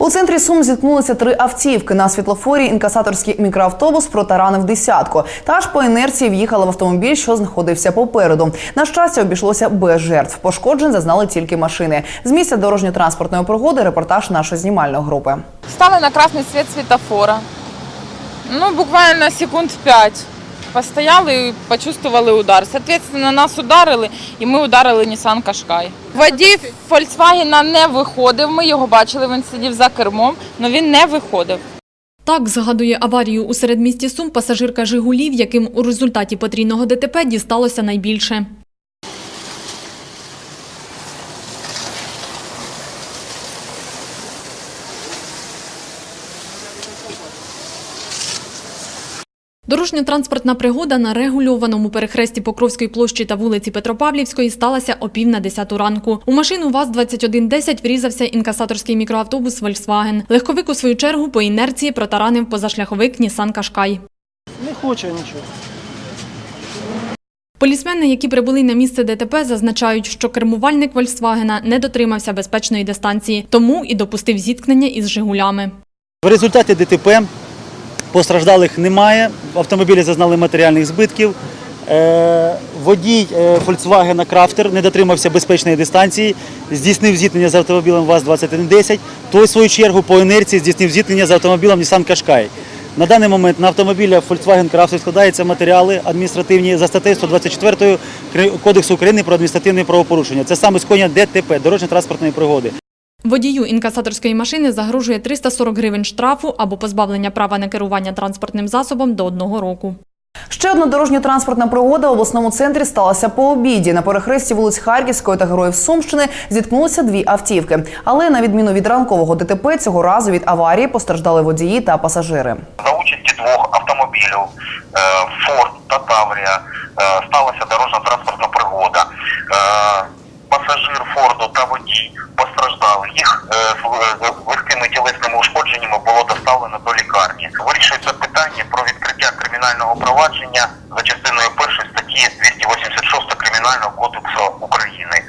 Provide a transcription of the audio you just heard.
У центрі Сум зіткнулися три автівки. На світлофорі інкасаторський мікроавтобус протаранив десятку. Та ж по інерції в'їхала в автомобіль, що знаходився попереду. На щастя, обійшлося без жертв. Пошкоджень зазнали тільки машини. З місця дорожньо-транспортної пригоди репортаж нашої знімальної групи. Стали на красный свет светофора. Ну, буквально секунд пять. Постояли почувствовали удар. Соответственно, нас ударили, і ми ударили Nissan Qashqai. Водій Volkswagen не виходив. Ми його бачили, він сидів за кермом, але він не виходив. Так згадує аварію у середмісті Сум пасажирка Жигулів, яким у результаті потрійного ДТП дісталося найбільше. Дорожньо-транспортна пригода на регульованому перехресті Покровської площі та вулиці Петропавлівської сталася о пів на 10 ранку. У машину ВАЗ-2110 врізався інкасаторський мікроавтобус Volkswagen. Легковик у свою чергу по інерції протаранив позашляховик Nissan Qashqai. Не хоче нічого. Полісмени, які прибули на місце ДТП, зазначають, що кермувальник Volkswagen не дотримався безпечної дистанції, тому і допустив зіткнення із «Жигулями». В результаті ДТП постраждалих немає. Автомобілі зазнали матеріальних збитків. Е, Водій е, Volkswagen Crafter не дотримався безпечної дистанції, здійснив зіткнення з автомобілем ВАЗ-2110. Той, в свою чергу, по інерції здійснив зіткнення з автомобілем Nissan Qashqai. На даний момент на автомобілях Volkswagen Crafter складаються матеріали адміністративні за статтею 124 Кодексу України про адміністративне правопорушення. Це саме скоєння ДТП, дорожньо-транспортної пригоди. Водію інкасаторської машини загрожує 340 гривень штрафу або позбавлення права на керування транспортним засобом до одного року. Ще одна дорожньо-транспортна пригода в обласному центрі сталася по обіді. На перехресті вулиць Харківської та Героїв Сумщини зіткнулися дві автівки. Але на відміну від ранкового ДТП, цього разу від аварії постраждали водії та пасажири. За участі двох автомобілів е, Форд та Таврія е, сталася дорожньо-транспортна пригода. Е, Пасажир Форду та водій постраждали. Їх е, з е, легкими тілесними ушкодженнями було доставлено до лікарні. Вирішується питання про відкриття кримінального провадження за частиною першої статті 286 Кримінального кодексу України.